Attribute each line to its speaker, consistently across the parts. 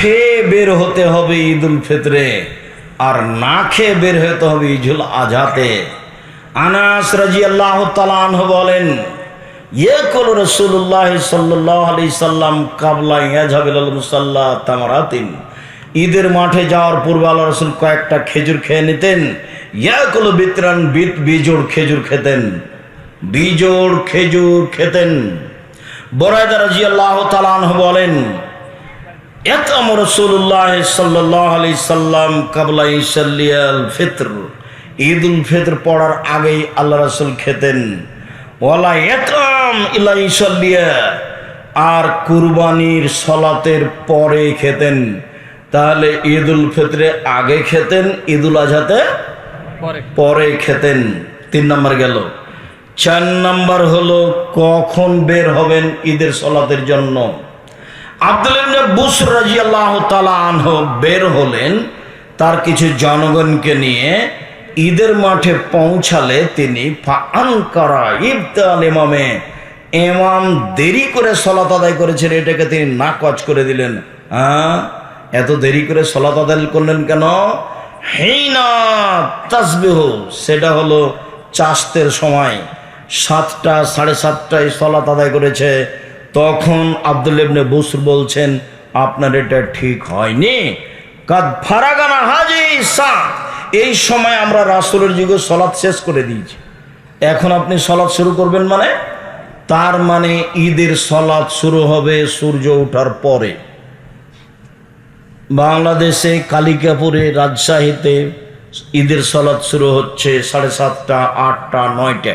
Speaker 1: খেয়ে বের হতে হবে ঈদ উল ফিতরে, আর না খেয়ে বের হতে হবে ঈদুল আজহাতে। আনাস রাজি আল্লাহ তালান বলেন ইয়েকুল রসুল্লাহ সাল্লাহ আলি সাল্লাম কাবলা ইয়াজাবিল মুসাল্লাহ তামারাতিন, ঈদের মাঠে যাওয়ার পূর্বে আল্লাহ রসুল কয়েকটা খেজুর খেয়ে নিতেন। ইয়াকুল বিতরান বিত বিজোড় খেজুর খেতেন, বিজোড় খেজুর খেতেন। বরায়দা রাজি আল্লাহ তালান বলেন এতম রসুল্লাহ সাল্লাহ আলি সাল্লাম কাবলা ইসাল্লিয়াল ফিত্র। ঈদ উল ফিত্র পড়ার আগেই আল্লাহ রসুল খেতেন। ওয়ালা এতম ইলা ইসাল্লিয়া আর কুরবানির সলাতের পরে খেতেন। তাহলে ঈদ উল ফিত্রে আগে খেতেন ঈদ উল আজহাতে
Speaker 2: পরে।
Speaker 1: পরে খেতেন। তিন নম্বর গেল। চার নম্বর হলো কখন বের হবেন ঈদের সলাতের জন্য? আব্দুল বুস আনহু বের হলেন তার কিছু জনগণকে নিয়ে ঈদের মাঠে পৌঁছালে তিনি ইমামে, ইমাম দেরি করে সলাত আদায় করেছেন, এটাকে তিনি নাকচ করে দিলেন। হ্যাঁ? এত দেরি করে সলাত আদায় করলেন কেন? হেইনা তাসবিহ, সেটা হলো চাষতের সময় সাতটা, সাড়ে সাতটায় সলাত আদায় করেছে। তখন আব্দুল ইবনে বসুর বলছেন, আপনার এটা ঠিক হয়নি। কাদ ফারাগানা হাজি সা এই সময় আমরা রাসূলের যুগে সলাৎ শেষ করে দিয়েছি। এখন আপনি সলাৎ শুরু করবেন মানে? তার মানে ঈদের সলাৎ শুরু হবে সূর্য ওঠার পরে। বাংলাদেশে কালিকাপুরে রাজশাহীতে ঈদের সলাৎ শুরু হচ্ছে সাড়ে সাতটা, আটটা নয়টা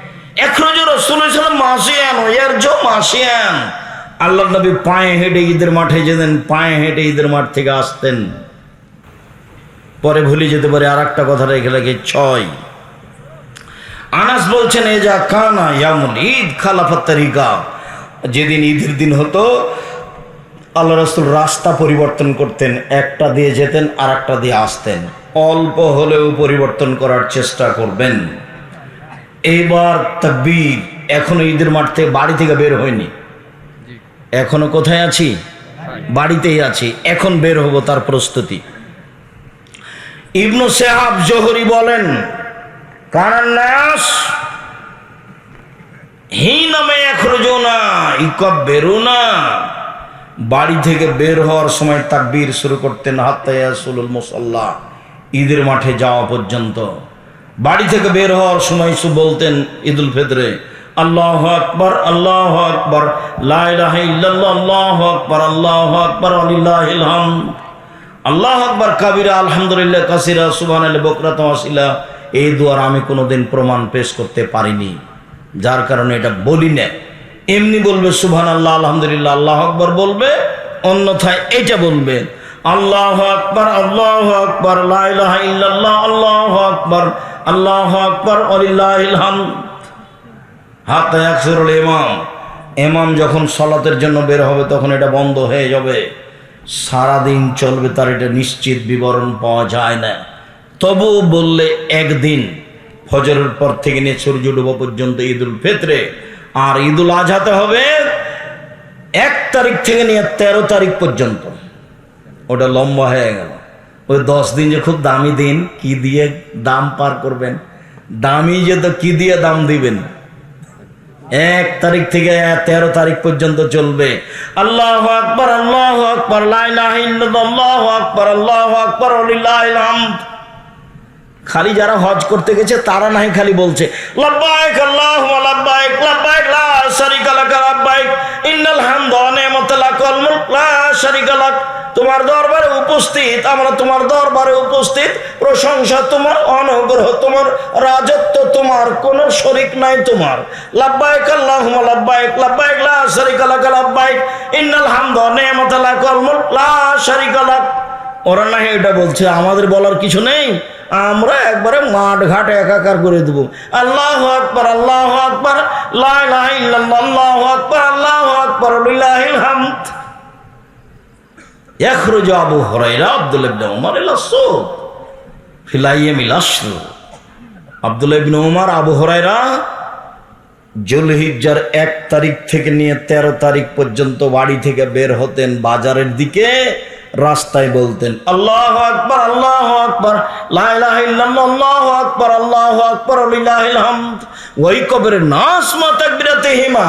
Speaker 1: আল্লাহ নবী পায়ে হেঁটে ঈদের মাঠে যেতেন, পায়ে হেঁটে ঈদের মাঠ থেকে আসতেন। পরে ভুলে যেতে পারে আর একটা কথা রেখে লাগে ছয়। আনাস বলছেন, এ যা কানা ইয়ামুন ঈদ খালাফাত তারিকা। যেদিন ঈদের দিন হতো, আল্লাহ রসুল রাস্তা পরিবর্তন করতেন, একটা দিয়ে যেতেন আর একটা দিয়ে আসতেন। অল্প হলেও পরিবর্তন করার চেষ্টা করবেন। এইবার তাকবীর এখনও ঈদের মাঠ থেকে বাড়ি থেকে বের হয়নি। এখনও কোথায় আছি? বাড়িতেই আছি। এখন বের হব তার প্রস্তুতি। ইবনু সেহাব জোহরি বলেন কানান্নাস হি নামে এখরোজো না ইকব বেরো না বাড়ি থেকে বের হওয়ার সময় তাকবীর শুরু করতেন হাত্তায়াসুলুল মুসাল্লাহ ঈদের মাঠে যাওয়া পর্যন্ত। বাড়ি থেকে বের হওয়ার সময় সু বলতেন ঈদুল ফিতরে, আল্লাহ আকবর আল্লাহ আকবর লাহ আল্লাহ আকবর আল্লাহ আকবর আলিল্লাহিল হামদ। আল্লাহ আকবর, কাবিরা, আলহামদুলিল্লাহ, কাসিরা সুবান বকরা এই দুয়ার আমি কোনোদিন প্রমাণ পেশ করতে পারিনি। যার কারণে এটা বলি না। এমনি বলবে সুবহান আল্লাহ আলহামদুলিল্লাহ, আল্লাহ আকবর বলবে, অন্যথায় এটা বলবে, আল্লাহ আকবর আল্লাহ আকবর আল্লাহ আকবর আল্লাহ আকবর আলিল্লাহিল হামদ। হাত একসরুল ইমাম। ইমাম যখন সলাতের জন্য বের হবে, তখন এটা বন্ধ হয়ে যাবে। সারাদিন চলবে, তার এটা নিশ্চিত বিবরণ পাওয়া যায় না। তবু বললে একদিন, ফজরের পর থেকে নিয়ে সূর্য ডুবা পর্যন্ত ঈদুল ফিতরে, আর ঈদুল আজহাতে হবে এক তারিখ থেকে নিয়ে তেরো তারিখ পর্যন্ত। ওটা লম্বা হয়ে গেল। ওই দশ দিন যে খুব দামি দিন, কি দিয়ে দাম পার করবেন? দামি যে তো কি দিয়ে দাম দিবেন? এক তারিখ থেকে তেরো তারিখ পর্যন্ত চলবে। আল্লাহ আকবর আল্লাহ আকবর আল্লাহ আকবর আল্লাহ আকবর খালি যারা হজ করতে গেছে, তারা নাই খালি বলছে লা তোমার দরবারে উপস্থিত, আমরা তোমার দরবারে উপস্থিত, প্রশংসা তোমার, অনুগ্রহ তোমার, রাজত্ব তোমার, কোন শরিক নাই তোমার। লাব্বাইক আল্লাহুম্মা, লাব্বাইক লাব্বাইক, লা শারিকা লাক ইন্নাল হামদা ওয়া নি'মাতা লা ওরা না এটা বলছে আমাদের বলার কিছু নেই আমরা একবারে মাঠ ঘাট একাকার করে দেব আল্লাহ আকবর আল্লাহ আকবর আল্লাহ আকবর আল্লাহ আকবর হামদ يخرج أبو هريرة عبد الله بن عمر إلى السوق في الأيام العشر আব্দুল্লাহ ইবনে উমর আবু হরাইরা জুলহিজ্জার এক তারিখ থেকে নিয়ে ১৩ তারিখ পর্যন্ত বাড়ি থেকে বের হতেন বাজারের দিকে রাস্তায় বলতেন, আল্লাহ আকবর আল্লাহ আকবর আল্লাহ আকবর আল্লাহ আকবর ওই কবরে নাস মাতাকবিরাতে হিমা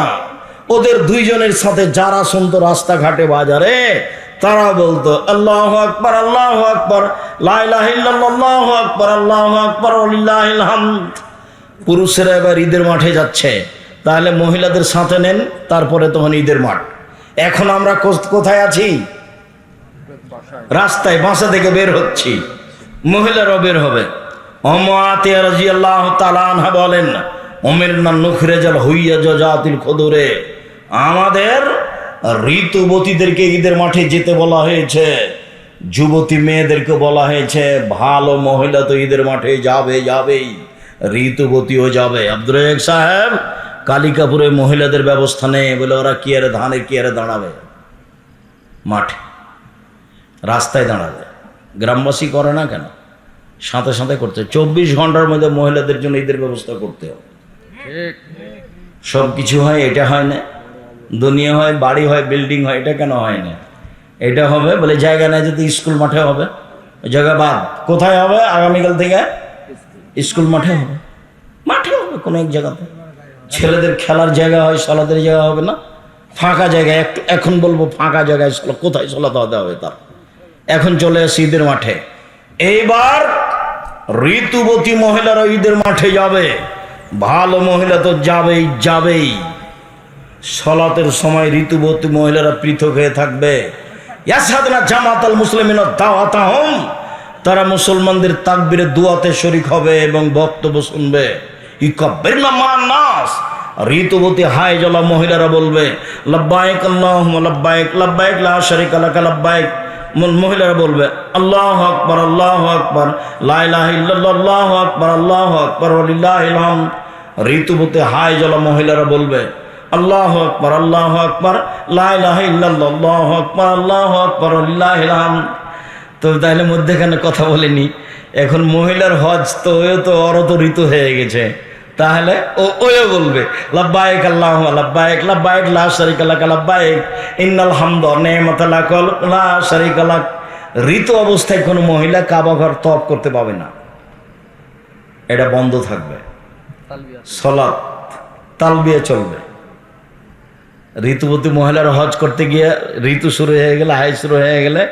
Speaker 1: ওদের দুইজনের সাথে যারা শুনতো রাস্তাঘাটে বাজারে, তারা বলতো, আল্লাহ আকবর আল্লাহ আকবর লাহ আকবর, আল্লাহ আকবর পুরুষেরা এবার ঈদের মাঠে যাচ্ছে। তাহলে মহিলাদের সাথে নেন, তারপরে তখন ঈদের মাঠ। এখন আমরা কোথায় আছি? রাস্তায় বাসা থেকে বের হচ্ছি। মহিলারাও বের হবে। অমাতে রাজি আল্লাহ বলেন অমের না নুখরে জল হইয়া জাতিল খদরে। আমাদের ঋতুবতীদেরকে ঈদের মাঠে যেতে বলা হয়েছে। যুবতী মেয়েদেরকে বলা হয়েছে, ভালো মহিলা তো ঈদের মাঠে যাবে, যাবেই। ঋতুবতীও যাবে। আব্দুল সাহেব কালিকাপুরে মহিলাদের ব্যবস্থা নেই বলে ওরা কি আরে ধানের কি আরে দাঁড়াবে মাঠে। রাস্তায় দাঁড়াবে। গ্রামবাসী করে না কেন? সাথে সাথে করতে চব্বিশ ঘণ্টার মধ্যে মহিলাদের জন্য ঈদের ব্যবস্থা করতে হবে। সব কিছু হয়, এটা হয় না। দুনিয়া হয়, বাড়ি হয়, বিল্ডিং হয়, এটা কেন হয় না? এটা হবে বলে জায়গা নেই যদি স্কুল মাঠে হবে। জায়গা বাদ। কোথায় হবে? আগামীকাল থেকে স্কুল মাঠে হবে। মাঠে হবে কোনো এক জায়গাতে। ছেলেদের খেলার জায়গা হয়, সলাদের জায়গা হবে না। ফাঁকা জায়গায় একটু এখন বলব ফাঁকা জায়গায় কোথায় সলাতে হবে তার? এখন চলে আসি ঈদের মাঠে। এইবার ঋতুবতী মহিলারা ঈদের মাঠে যাবে। ভালো মহিলা তো যাবেই যাবেই। সলাতের সময় ঋতুবতী মহিলারা পৃথক হয়ে থাকবে। ইয়াসাদনা জামাতাল মুসলিমিন তারা মুসলমানদের তাকবিরে দুয়াতে শরিক হবে এবং বক্তব্য শুনবে। ঋতুবতী হায় জলা মহিলারা বলবে, লব্বাইক আল্লাহুম্মা, লব্বাইক লব্বাইক, লা শারিকা লাকা, লব্বাইক। ম- মহিলারা বলবে, আল্লাহ আকবর আল্লাহ আকবর, লা ইলাহা ইল্লাল্লাহ, আল্লাহু আকবর, আল্লাহ আকবর হামদ ঋতুবতী হাই জলা মহিলারা বলবে, আল্লাহ আকবর আল্লাহ আকবর লাহ আল্লাহ আকবর আল্লাহ আকবর আল্লাহিল হামদ তো তাহলে মধ্যেখানে কথা বলিনি, এখন মহিলার হজ তো তো, অরত ঋতু হয়ে গেছে। তাহলে ও ওও বলবে লাব্বাইক আল্লাহ লাব্বাইক লাব্বাইক লা শারিকা লাক লাব্বাইক ইন্নাল হামদ নি'মাতা লাক লা শারিকা লাক। ঋতু অবস্থায় কোনো মহিলা কাবা ঘর তপ করতে পাবে না। এটা বন্ধ থাকবে। সলাৎ তালবিয়া চলবে। ঋতুবতী মহিলার হজ করতে গিয়ে ঋতু শুরু হয়ে গেলে হাই শুরু হয়ে গেলে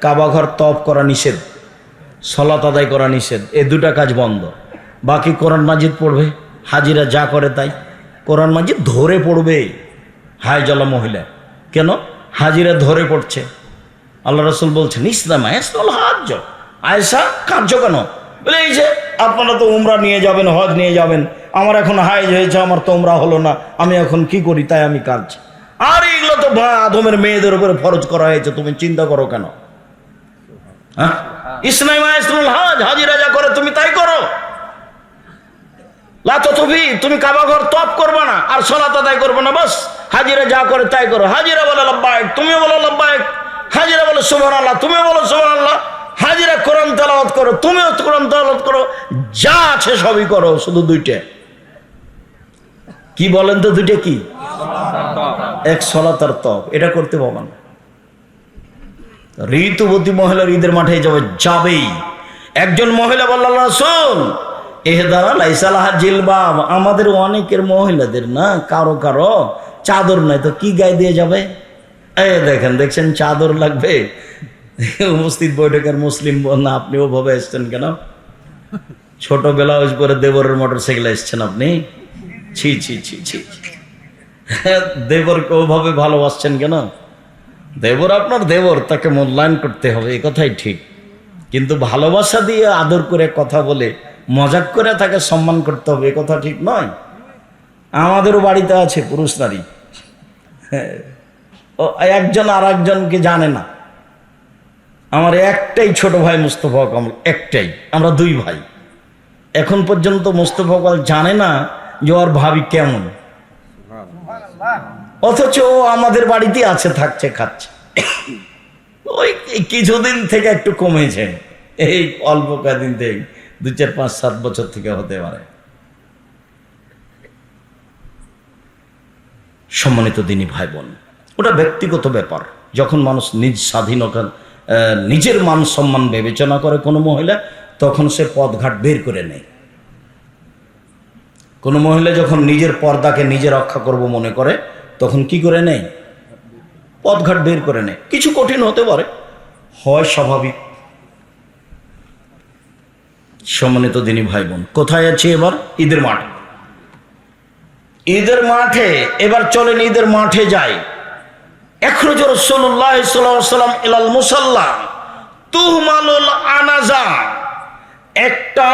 Speaker 1: কাবাঘর তপ করা নিষেধ। সলাত আদায় করা নিষেধ। এ দুটা কাজ বন্ধ। বাকি কোরআন মাজিদ পড়বে। হাজিরা যা করে তাই। কোরআন মাজিদ ধরে পড়বে। হায় জলা মহিলা। কেন? হাজিরা ধরে পড়ছে। আল্লাহ রসুল বলছেন, ইসলাম হাজ আয়সা কার্য কেন? বলে, এই যে, আপনারা তো উমরা নিয়ে যাবেন, হজ নিয়ে যাবেন। আমার এখন হাইজ হয়েছে, আমার তো উমরা হলো না। আমি এখন কি করি? তাই আমি কাজ আর এগুলো তো আদমের মেয়েদের উপরে ফরজ করা হয়েছে, তুমি চিন্তা করো কেন? হ্যাঁ? ইসলাম ইসলাম হাজ হাজিরা যা করে তুমি তাই করো। তুমি কাবাঘর তপ করবে না, আর না, বাস। হাজিরা যা করে তাই করো। হাজিরা তুমি বলো হাজিরা আল্লাহ তুমি বলো আল্লাহ হাজিরা কোরআন করো, তুমিও কোরআন করো। যা আছে সবই করো, শুধু দুইটা। কি বলেন তো দুইটা কি? এক সলাত আর তপ, এটা করতে পারবেন না। ঋতুবতী মহিলার ঈদের মাঠে যাবে যাবেই। একজন মহিলা বলল শোন এহদারা লাইসালাহ জিলবাব। আমাদের অনেকের মহিলাদের না কারও কারও চাদর নাই, তো কি গায়ে দিয়ে যাবে? এই দেখেন, দেখছেন চাদর লাগবে? উপস্থিত বৈঠকের মুসলিম বোন, আপনি ওভাবে এসছেন কেন? ছোট ব্লাউজ পরে দেবরের মোটর সাইকেল এসছেন আপনি? ছি ছি ছি ছি। দেবরকে ওভাবে ভালোবাসছেন কেন? দেবর আপনার দেবর, তাকে মূল্যায়ন করতে হবে, এ কথাই ঠিক। কিন্তু ভালোবাসা দিয়ে আদর করে কথা বলে মজাক করে তাকে সম্মান করতে হবে কথা ঠিক নয়। আমাদেরও বাড়িতে আছে পুরুষ নারী। একজন আর একজনকে জানে না। আমার একটাই ছোট ভাই মুস্তফা কামাল, একটাই। আমরা দুই ভাই। এখন পর্যন্ত মুস্তফা কামাল জানে না যে ওর ভাবি কেমন। অথচ ও আমাদের বাড়িতে আছে, থাকছে, খাচ্ছে। ওই কিছুদিন থেকে একটু কমেছে। এই অল্প কদিন থেকে। দু চার পাঁচ সাত বছর থেকে হতে পারে। সম্মানিত দিনী ভাই বোন ওটা ব্যক্তিগত ব্যাপার। যখন মানুষ নিজ স্বাধীনতা নিজের মান সম্মান বিবেচনা করে কোনো মহিলা, তখন সে পদঘাট বের করে নেয়। কোনো মহিলা যখন নিজের পর্দাকে নিজে রক্ষা করব মনে করে, তখন কি করে নেয়? পদঘাট বের করে নেয়। কিছু কঠিন হতে পারে। হয় স্বাভাবিক সম্মানিত দিনী ভাই বোন কোথায় আছি এবার? ঈদের মাঠ। ঈদের মাঠে, এবার চলেন ঈদের মাঠে যাই। এখরজ রসল্লাহ সাল্লাম ইলাল মুসাল্লা, তুহমালুল আনাজা, একটা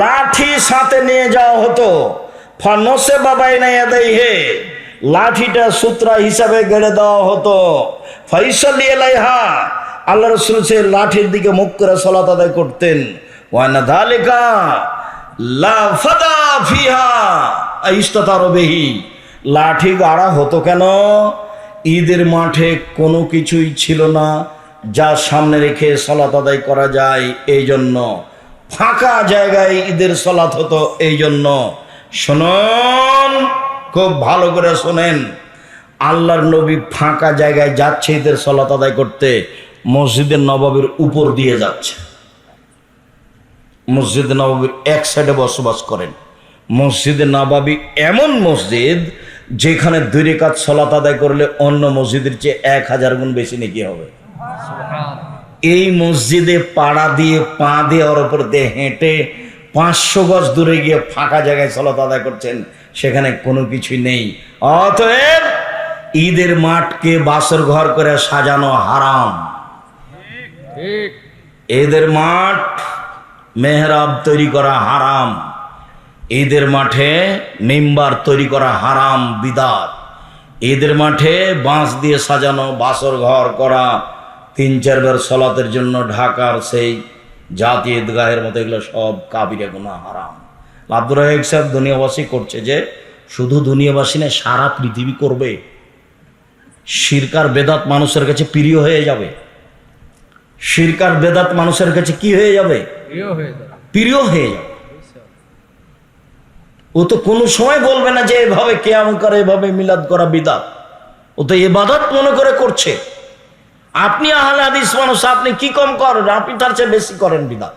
Speaker 1: লাঠি সাথে নিয়ে যাওয়া হতো। ফানসে বাবাই নাই হে লাঠিটা সূত্রা হিসাবে গেড়ে দেওয়া হতো। ফৈসলি এলাইহা আল্লাহ রসুল সে লাঠির দিকে মুখ করে সলাত আদায় করতেন। ফিহা বেহি লাঠি গাড়া হতো কেন? ঈদের মাঠে কোনো কিছুই ছিল না, যা সামনে রেখে সলাত আদায় করা যায় এই জন্য ফাঁকা জায়গায় ঈদের সলাত হতো এই জন্য শুনুন, খুব ভালো করে শোনেন। আল্লাহর নবী ফাঁকা জায়গায় যাচ্ছে ঈদের সলাত আদায় করতে, মসজিদের নবাবের উপর দিয়ে যাচ্ছে। মসজিদ নবাবির এক সাইডে বসবাস করেন। মসজিদে নবাবি এমন মসজিদ যেখানে দুই রেখাত সলাত আদায় করলে অন্য মসজিদের চেয়ে এক হাজার গুণ বেশি নাকি হবে। এই মসজিদে পাড়া দিয়ে পা দিয়ে ওর ওপর দিয়ে হেঁটে পাঁচশো গজ দূরে গিয়ে ফাঁকা জায়গায় সলাত আদায় করছেন সেখানে কোনো কিছুই নেই। অতএব ঈদের মাঠকে বাসর ঘর করে সাজানো হারাম। ঈদের মাঠ মেহরাব তৈরি করা হারাম। ঈদের মাঠে মেম্বার তৈরি করা হারাম বিদাত। ঈদের মাঠে বাঁশ দিয়ে সাজানো বাসর ঘর করা, তিন চারবার সলাতের জন্য ঢাকার সেই জাতীয় ঈদগাহের মতো এগুলো সব কাবিরে গুণা হারাম। আব্দুর রাহেক সাহেব দুনিয়াবাসী করছে যে, শুধু দুনিয়াবাসী না সারা পৃথিবী করবে। শিরকার বেদাত মানুষের কাছে প্রিয় হয়ে যাবে। শিরকার বেদাত মানুষের কাছে কি হয়ে যাবে?
Speaker 2: প্রিয় হয়ে যাবে
Speaker 1: ও তো কোনো সময় বলবে না যে এভাবে কেয়াম করে, এভাবে মিলাদ করা বিদাত। ও তো এবাদত মনে করে করছে। আপনি আহলে হাদিস মানুষ, আপনি কি কম করেন? আপনি তার চেয়ে বেশি করেন বিদাত।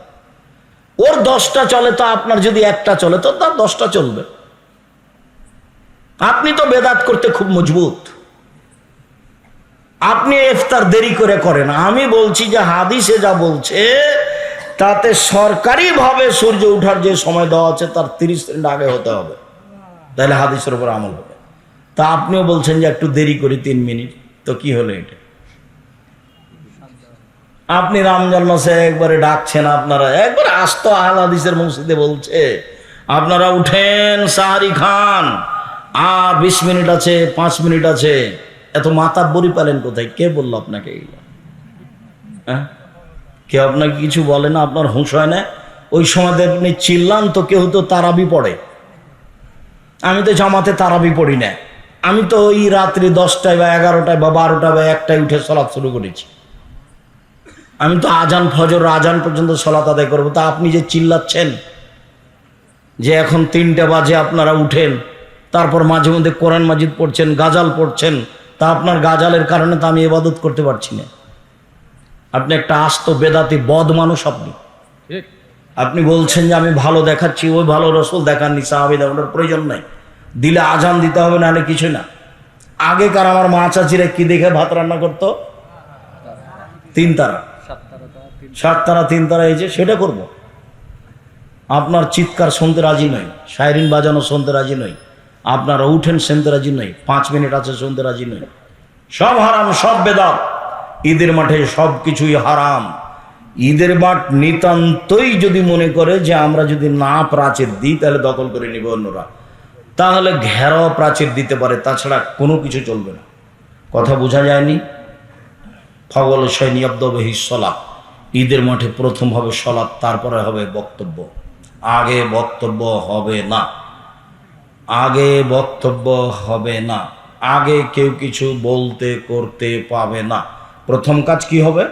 Speaker 1: ওর দশটা চলে তো আপনার যদি একটা চলে, তো তার দশটা চলবে। আপনি তো বেদাত করতে খুব মজবুত। আপনি ইফতার দেরি করে করেন। আমি বলছি যে হাদিসে যা বলছে তাতে সরকারিভাবে সূর্য ওঠার যে সময় দেওয়া আছে, তার তিরিশ মিনিট আগে হতে হবে। তাহলে হাদিসের উপর আমল হবে। তা আপনিও বলছেন যে একটু দেরি করি, তিন মিনিট। তো কি হলো এটা? আপনি রমজান মাসে একবারে ডাকছেন আপনারা। একবারে আস্ত আহল হাদিসের মসজিদে বলছে, আপনারা উঠেন সাহারি খান। আর বিশ মিনিট আছে, পাঁচ মিনিট আছে। এত মাথা বড়ি পালেন কোথায়? কে বলল আপনাকে এগুলো হ্যাঁ? কেউ আপনাকে কিছু বলে না, আপনার হুঁশ হয় না। ওই সময় আপনি চিল্লান তো কেউ তো তারাবি পড়ে। আমি তো জামাতে তারাবি পড়ি না। আমি তো ওই রাত্রি দশটায় বা এগারোটায় বা বারোটায় বা একটায় উঠে সলাৎ শুরু করেছি। আমি তো আজান ফজর, আজান পর্যন্ত সলাত আদায় করব। তা আপনি যে চিল্লাচ্ছেন, যে এখন তিনটা বাজে আপনারা উঠেন, তারপর মাঝে মধ্যে কোরআন মাজিদ পড়ছেন, গাজাল পড়ছেন, তা আপনার গাজালের কারণে তো আমি এবাদত করতে পারছি না। আপনি একটা আস্ত বেদাতি বদ মানুষ আপনি। আপনি বলছেন যে আমি ভালো দেখাচ্ছি ওই ভালো রসুল দেখাননি সাহাবি দেখানোর প্রয়োজন নাই। দিলে আজান দিতে হবে নাহলে কিছু না। আগেকার আমার মা চাচিরা কি দেখে ভাত রান্না করতো? তিন তারা। সাত তারা তিন তারা এই যে সেটা করব। আপনার চিৎকার শুনতে রাজি নই সাইরিন বাজানো শুনতে রাজি নই আপনারা উঠেন শুনতে রাজি নই পাঁচ মিনিট আছে শুনতে রাজি নই। সব হারাম সব বেদাত। ঈদের মাঠে সব কিছুই হারাম। ঈদের মাঠ নিতান্তই যদি মনে করে যে আমরা যদি না প্রাচীর দিই, তাহলে দখল করে নিবে অন্যরা। তাহলে ঘেরাও প্রাচীর দিতে পারে, তাছাড়া কোনো কিছু চলবে না। কথা বোঝা যায়নি? ফগল সৈনী আব্দবহি সলা ঈদের মাঠে প্রথম হবে সলাৎ তারপরে হবে বক্তব্য। আগে বক্তব্য হবে না। আগে বক্তব্য হবে না। আগে কেউ কিছু বলতে, করতে পাবে না। প্রথম কাজ কি হবে?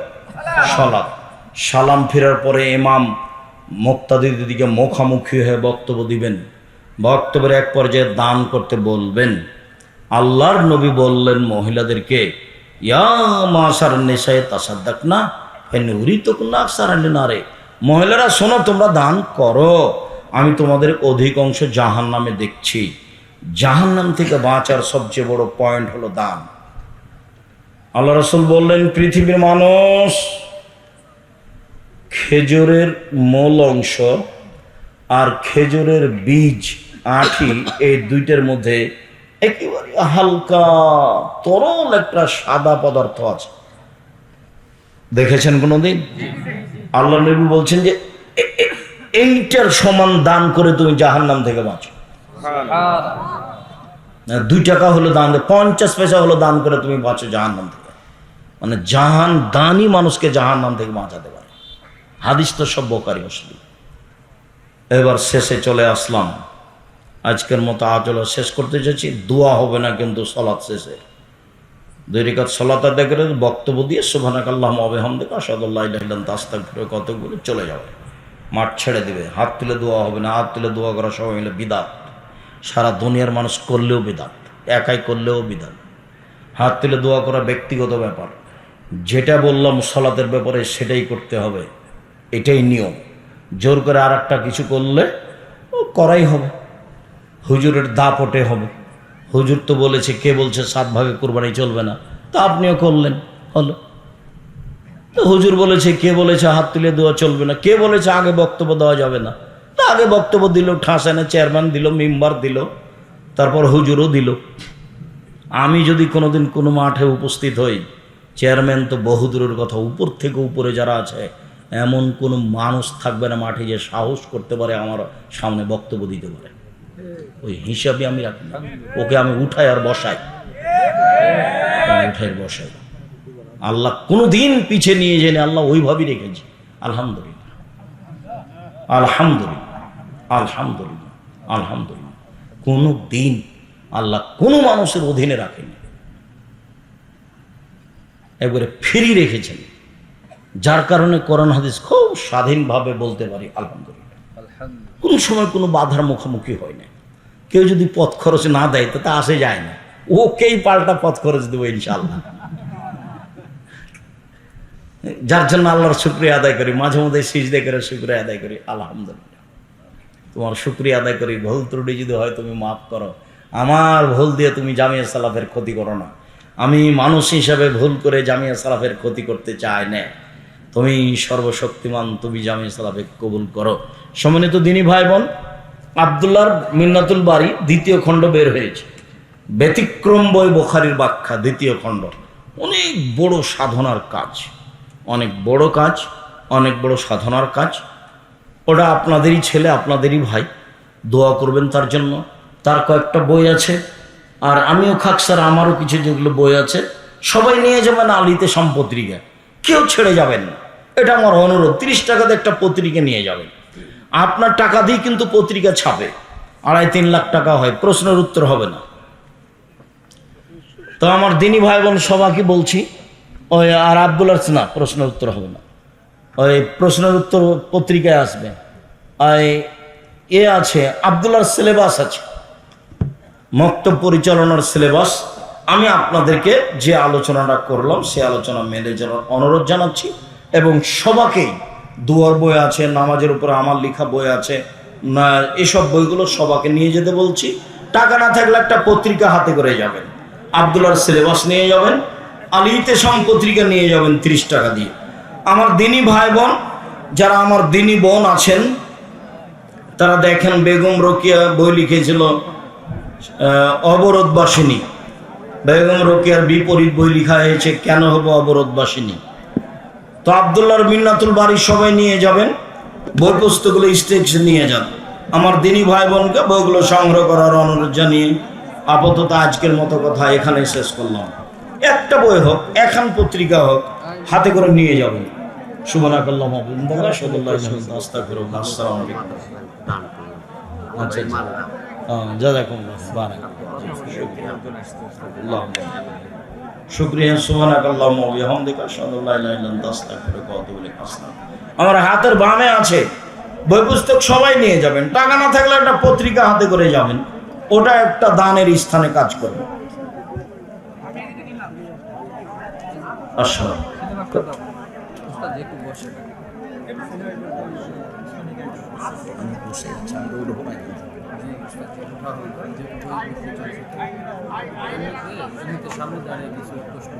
Speaker 1: সলাৎ সালাম ফেরার পরে ইমাম মুক্তাদিদের দিকে মুখামুখি হয়ে বক্তব্য দিবেন। বক্তব্যের এক পর্যায়ে দান করতে বলবেন। আল্লাহর নবী বললেন মহিলাদেরকে, ইয়া মাসার নেশায় তাসাদ্দাক না উরি তো না সারালে না রে মহিলারা, শোনো, তোমরা দান করো। আমি তোমাদের অধিকাংশ জাহান নামে দেখছি। জাহান নাম থেকে বাঁচার সবচেয়ে বড় পয়েন্ট হলো দান। আল্লাহ রসুল বললেন পৃথিবীর মানুষ খেজুরের মূল অংশ আর খেজুরের বীজ আঠি এই দুইটার মধ্যে একেবারে হালকা তরল একটা সাদা পদার্থ আছে। দেখেছেন কোনোদিন? আল্লাহ নবী বলছেন যে এইটার সমান দান করে তুমি জাহান নাম থেকে বাঁচো। দুই টাকা হলো দান পঞ্চাশ পয়সা হলো দান করে তুমি বাঁচো জাহান নাম থেকে। মানে জাহান দানই মানুষকে জাহান নাম থেকে বাঁচাতে পারে। হাদিস তো সব বোকারি অসলি এবার শেষে চলে আসলাম। আজকের মতো আজলা শেষ করতে চাইছি। দোয়া হবে না কিন্তু সলাৎ শেষে। দুই রেখাত সলাত আদায় করে বক্তব্য দিয়ে সুভানাক আল্লাহ আবেহামদেকা সদল্লাহ তাস্তাক ফিরে কতগুলো চলে যাবে। মাঠ ছেড়ে দিবে। হাত তুলে দোয়া হবে না। হাত তুলে দোয়া করা সবাই মিলে বিদাত। সারা দুনিয়ার মানুষ করলেও বিদাত। একাই করলেও বিদাত। হাত তুলে দোয়া করা ব্যক্তিগত ব্যাপার। যেটা বললাম সলাতের ব্যাপারে সেটাই করতে হবে। এটাই নিয়ম। জোর করে আর কিছু করলে করাই হবে। হুজুরের দাপটে হবে। হুজুর তো বলেছে, কে বলছে সাত ভাগে কোরবানি চলবে না। তা আপনিও করলেন, হলো। তো হুজুর বলেছে, কে বলেছে হাত তুলে দেওয়া চলবে না? কে বলেছে আগে বক্তব্য দেওয়া যাবে না? তা আগে বক্তব্য দিল ঠাসানে চেয়ারম্যান দিল, মেম্বার দিল, তারপর হুজুরও দিল। আমি যদি কোনোদিন কোনো মাঠে উপস্থিত হই চেয়ারম্যান তো বহুদূরের কথা, উপর থেকে উপরে যারা আছে, এমন কোনো মানুষ থাকবে না মাঠে যে সাহস করতে পারে, আমার সামনে বক্তব্য দিতে পারে। ওই হিসাবে আমি রাখি। ওকে আমি উঠাই আর বসাই। উঠাই বসাই। আল্লাহ কোনো দিন পিছিয়ে নিয়ে জেনে আল্লাহ ওইভাবেই রেখেছি। আলহামদুলিল্লাহ। আলহামদুলিল্লাহ। আলহামদুলিল্লাহ। আলহামদুলিল্লাহ। কোনো দিন আল্লাহ কোনো মানুষের অধীনে রাখেনি একবারে ফ্রি রেখেছেন। যার কারণে করোন হাদিস খুব স্বাধীনভাবে বলতে পারি আলহামদুলিল্লাহ। কোনো সময় কোনো বাধার মুখোমুখি হয় না। কেউ যদি পথ খরচ না দেয় তো তা আসে যায় না। ওকেই পাল্টা পথ খরচ দেবো ইনশাল্লাহ যার জন্য আল্লাহর শুক্রিয়া আদায় করি মাঝে মধ্যে সিজদে করে শুক্রিয়া আদায় করি আলহামদুলিল্লাহ। তোমার শুক্রিয়া আদায় করি ভুল ত্রুটি যদি হয় তুমি মাফ করো। আমার ভুল দিয়ে তুমি জামিয়া সালাফের ক্ষতি করো না। আমি মানুষ হিসাবে ভুল করে জামিয়া সালাফের ক্ষতি করতে চাই না। তুমি সর্বশক্তিমান, তুমি জামিয়া সালাফে কবুল করো। সম্মানিত দিনী ভাই বোন আবদুল্লাহর মিন্নাতুল বাড়ি দ্বিতীয় খণ্ড বের হয়েছে। ব্যতিক্রম বই বোখারির ব্যাখ্যা, দ্বিতীয় খণ্ড। অনেক বড় সাধনার কাজ, অনেক বড় কাজ, অনেক বড় সাধনার কাজ। ওটা আপনাদেরই ছেলে, আপনাদেরই ভাই। দোয়া করবেন তার জন্য। তার কয়েকটা বই আছে। আর আমিও খাক স্যার, আমারও কিছু যেগুলো বই আছে, সবাই নিয়ে যাবেন, আলিতে সম্পত্রিকা কেউ ছেড়ে যাবেন না। এটা আমার অনুরোধ, তিরিশ টাকাতে একটা পত্রিকা নিয়ে যাবেন। আপনার টাকা দিয়ে কিন্তু পত্রিকা ছাপে। আড়াই তিন লাখ টাকা হয়, প্রশ্নের উত্তর হবে না। তো আমার দিনী ভাই বোন সবাইকে বলছি, ওই আর আব্দুল না, প্রশ্নের উত্তর হবে না। ওই প্রশ্নের উত্তর পত্রিকায় আসবে। ওই এ আছে আবদুল্লার সিলেবাস আছে। মক্তব পরিচালনার সিলেবাস আমি আপনাদেরকে যে আলোচনাটা করলাম সে আলোচনা মেনে যাওয়ার অনুরোধ জানাচ্ছি এবং সবাকেই, দুয়ার বই আছে, নামাজের উপরে আমার লেখা বই আছে না এসব বইগুলো সবাকে নিয়ে যেতে বলছি। টাকা না থাকলে একটা পত্রিকা হাতে করে যাবেন। আবদুল্লার সিলেবাস নিয়ে যাবেন আলিতে সম পত্রিকা নিয়ে যাবেন তিরিশ টাকা দিয়ে। আমার দিনী ভাই বোন, যারা আমার দিনী বোন আছেন, তারা দেখেন বেগম রোকিয়া বই লিখেছিল অবরোধবাসিনী বেগম রোকিয়ার বিপরীত বই লেখা হয়েছে, কেন হব অবরোধবাসিনী তো আবদুল্লাহর মিন্নাতুল বাড়ির সবাই নিয়ে যাবেন, বই পুস্তকগুলো স্টেজে নিয়ে যান। আমার দিনী ভাই বোনকে বইগুলো সংগ্রহ করার অনুরোধ জানিয়ে আপাতত আজকের মতো কথা এখানে শেষ করলাম। একটা বই হোক, এখান পত্রিকা হোক, হাতে করে নিয়ে যাবেন। আসসালামু আলাইকুম। আচ্ছা। আচ্ছা আমার হাতের বামে আছে বই পুস্তক সবাই নিয়ে যাবেন। টাকা না থাকলে একটা পত্রিকা হাতে করে যাবেন। ওটা একটা দানের স্থানে কাজ করবে। আসসালাম
Speaker 2: বই এমনিতে সামনে দাঁড়িয়ে কিছু প্রশ্ন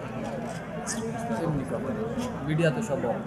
Speaker 2: এমনি কথা মিডিয়াতে সব off।